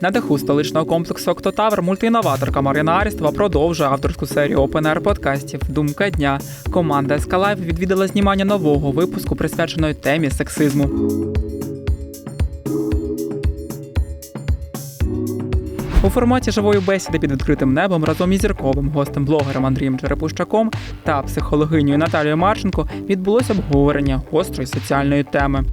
На даху столичного комплексу Октотавр мультиінноваторка Марина Арістова продовжує авторську серію опенер подкастів Думка дня. Команда Ескалайв відвідала знімання нового випуску, присвяченої темі сексизму. У форматі живої бесіди під відкритим небом разом із зірковим гостем блогером Андрієм Черепущаком та психологинею Наталією Марченко відбулося обговорення гострої соціальної теми.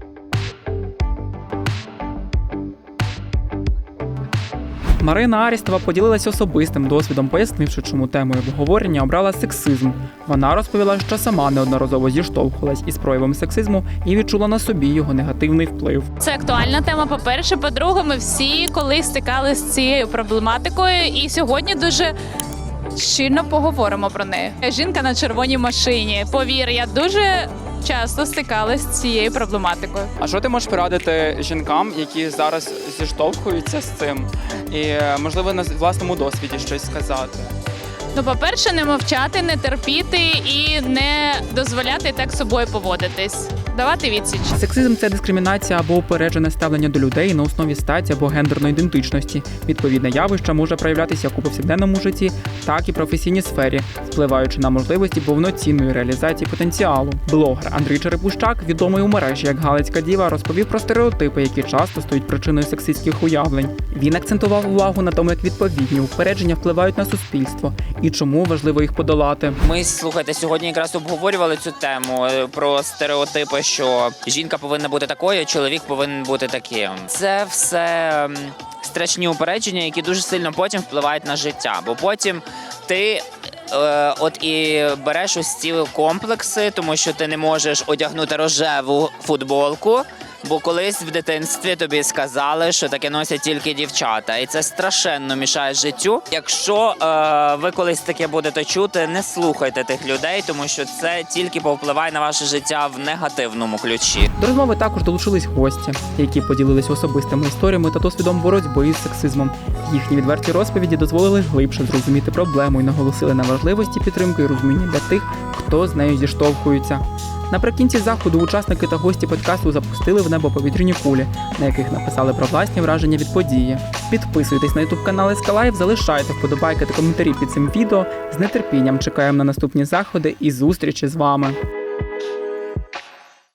Марина Арістова поділилася особистим досвідом, пояснивши, чому темою обговорення обрала сексизм. Вона розповіла, що сама неодноразово зіштовхувалась із проявом сексизму і відчула на собі його негативний вплив. Це актуальна тема. По-перше, по-друге, ми всі колись стикалися з цією проблематикою, і сьогодні дуже щільно поговоримо про неї. Жінка на червоній машині. Повір, я дуже часто стикалась з цією проблематикою. А що ти можеш порадити жінкам, які зараз зіштовхуються з цим, і е, можливо на власному досвіді щось сказати? Ну, по-перше, не мовчати, не терпіти і не дозволяти так собою поводитись. Давати відсіч. Сексизм це дискримінація або упереджене ставлення до людей на основі статі або гендерної ідентичності. Відповідне явище може проявлятися як у повсякденному житті, так і професійній сфері, впливаючи на можливості повноцінної реалізації потенціалу. Блогер Андрій Черепущак, відомий у мережі як Галицька діва, розповів про стереотипи, які часто стають причиною сексистських уявлень. Він акцентував увагу на тому, як відповідні упередження впливають на суспільство і чому важливо їх подолати. Ми слухайте сьогодні якраз обговорювали цю тему е, про стереотипи, що жінка повинна бути такою, чоловік повинен бути таким. Це все страшні упередження, які дуже сильно потім впливають на життя. Бо потім ти. е, От і береш ось ці комплекси, тому що ти не можеш одягнути рожеву футболку, бо колись в дитинстві тобі сказали, що таке носять тільки дівчата, і це страшенно мішає життю. Якщо е, ви колись таке будете чути, не слухайте тих людей, тому що це тільки повпливає на ваше життя в негативному ключі. До розмови також долучились гості, які поділилися особистими історіями та досвідом боротьби із сексизмом. Їхні відверті розповіді дозволили глибше зрозуміти проблему і наголосили на важливості підтримки і розуміння для тих, хто з нею зіштовхується. Наприкінці заходу учасники та гості подкасту запустили в небо повітряні кулі, на яких написали про власні враження від події. Підписуйтесь на ютуб канал Ескалайв, залишайте вподобайки та коментарі під цим відео. З нетерпінням чекаємо на наступні заходи і зустрічі з вами.